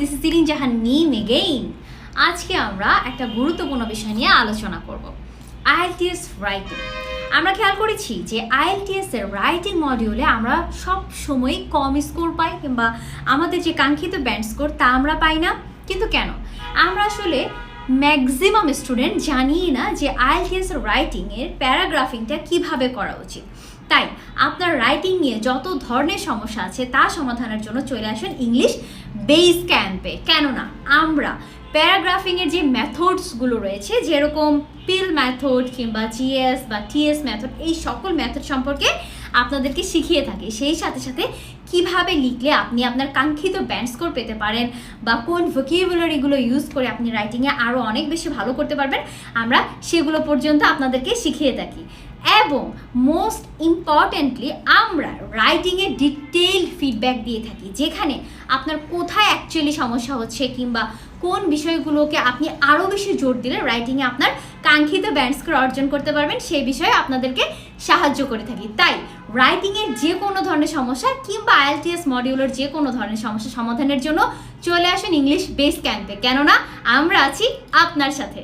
This is Sirin জাহান নিম again আজকে আমরা একটা গুরুত্বপূর্ণ বিষয় নিয়ে আলোচনা করব আইএলটিএস রাইটিং আমরা খেয়াল করেছি যে আইএলটিএস এর রাইটিং মডিউলে আমরা সব সময় কম স্কোর পাই কিংবা আমাদের যে কাঙ্ক্ষিত ব্যান্ড স্কোর তা আমরা পাই না। কিন্তু কেন? আমরা আসলে ম্যাক্সিমাম স্টুডেন্ট জানিই না যে আইএলটিএস রাইটিংয়ের প্যারাগ্রাফিংটা কীভাবে করা উচিত। তাই আপনার রাইটিং নিয়ে যত ধরনের সমস্যা আছে তা সমাধানের জন্য চলে আসুন ইংলিশ বেস ক্যাম্পে কেননা, আমরা প্যারাগ্রাফিংয়ের যে মেথডসগুলো রয়েছে, যেরকম পিল মেথড কিংবা জিএস বা টিএস ম্যাথড এই সকল ম্যাথড সম্পর্কে আপনাদেরকে শিখিয়ে থাকি। সেই সাথে সাথে কীভাবে লিখলে আপনি আপনার কাঙ্ক্ষিত ব্যান্ড স্কোর পেতে পারেন বা কোন ভোকিউবুলারিগুলো ইউজ করে আপনি রাইটিংয়ে আরও অনেক বেশি ভালো করতে পারবেন, আমরা সেগুলো পর্যন্ত আপনাদেরকে শিখিয়ে থাকি। এবং মোস্ট ইম্পর্টেন্টলি আমরা রাইটিংয়ে ডিটেইলড ফিডব্যাক দিয়ে থাকি, যেখানে আপনার কোথায় অ্যাকচুয়ালি সমস্যা হচ্ছে কিংবা কোন বিষয়গুলোকে আপনি আরও বেশি জোর দিলে রাইটিংয়ে আপনার কাঙ্ক্ষিত ব্যান্ড স্কোর অর্জন করতে পারবেন, সেই বিষয়ে আপনাদেরকে সাহায্য করে থাকি। তাই রাইটিংয়ের যে কোনো ধরনের সমস্যা কিংবা আইএলটিএস মডিউলের যে কোনো ধরনের সমস্যা সমাধানের জন্য চলে আসুন ইংলিশ বেস ক্যাম্পে কেননা আমরা আছি আপনার সাথে।